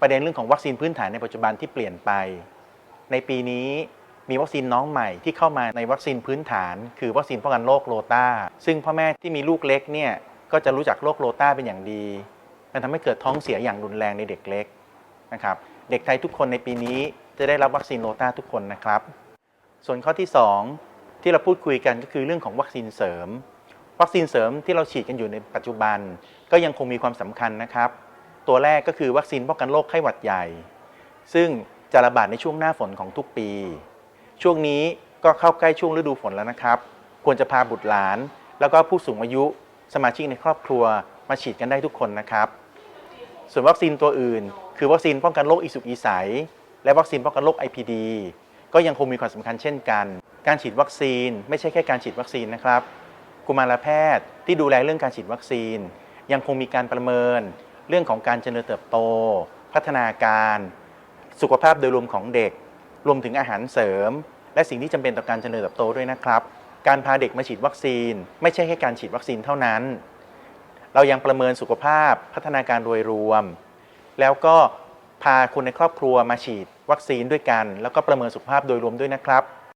ประเด็นเรื่องของวัคซีนพื้นฐานในปัจจุบันที่เปลี่ยนไป ในปีนี้มีวัคซีนน้องใหม่ที่เข้ามาในวัคซีนพื้นฐาน คือวัคซีนป้องกันโรคโรตาซึ่งพ่อแม่ที่มีลูกเล็กเนี่ยก็จะรู้จักโรคโรตาเป็นอย่างดี มันทำให้เกิดท้องเสียอย่างรุนแรงในเด็กเล็กนะครับเด็กไทยทุกคนในปีนี้จะได้รับวัคซีนโรตาทุกคนนะครับ ส่วนข้อที่ 2 ที่เราพูดคุยกันก็คือเรื่องของวัคซีนเสริม วัคซีนเสริมที่เราฉีดกันอยู่ในปัจจุบัน ก็ยังคงมีความสำคัญนะครับ ตัวแรกก็คือวัคซีนป้องกันโรคไข้หวัดใหญ่ ซึ่งจะระบาดในช่วงหน้าฝนของทุกปี ช่วงนี้ก็เข้าใกล้ช่วงฤดูฝนแล้วนะครับ ควรจะพาบุตรหลาน แล้วก็ผู้สูงอายุสมาชิกในครอบครัวมาฉีดกันได้ทุกคนนะครับ ส่วนวัคซีนตัวอื่น คือวัคซีนป้องกันโรคอีสุกอีใสและวัคซีนป้องกันโรค IPD ก็ยังคงมีความสำคัญเช่นกัน การฉีดวัคซีน ไม่ใช่แค่การฉีดวัคซีนนะครับ กุมารแพทย์ที่ดูแลเรื่องการฉีดวัคซีน ยังคงมีการประเมิน เรื่องของการเจริญเติบโต พัฒนาการ สุขภาพโดยรวมของเด็ก รวมถึงอาหารเสริม และสิ่งที่จำเป็นต่อการเจริญเติบโตด้วยนะครับ การพาเด็กมาฉีดวัคซีน ไม่ใช่แค่การฉีดวัคซีนเท่านั้น เรายังประเมินสุขภาพพัฒนาการโดยรวม แล้วก็พาคนในครอบครัวมาฉีดวัคซีนด้วยกัน แล้วก็ประเมินสุขภาพโดยรวมด้วยนะครับ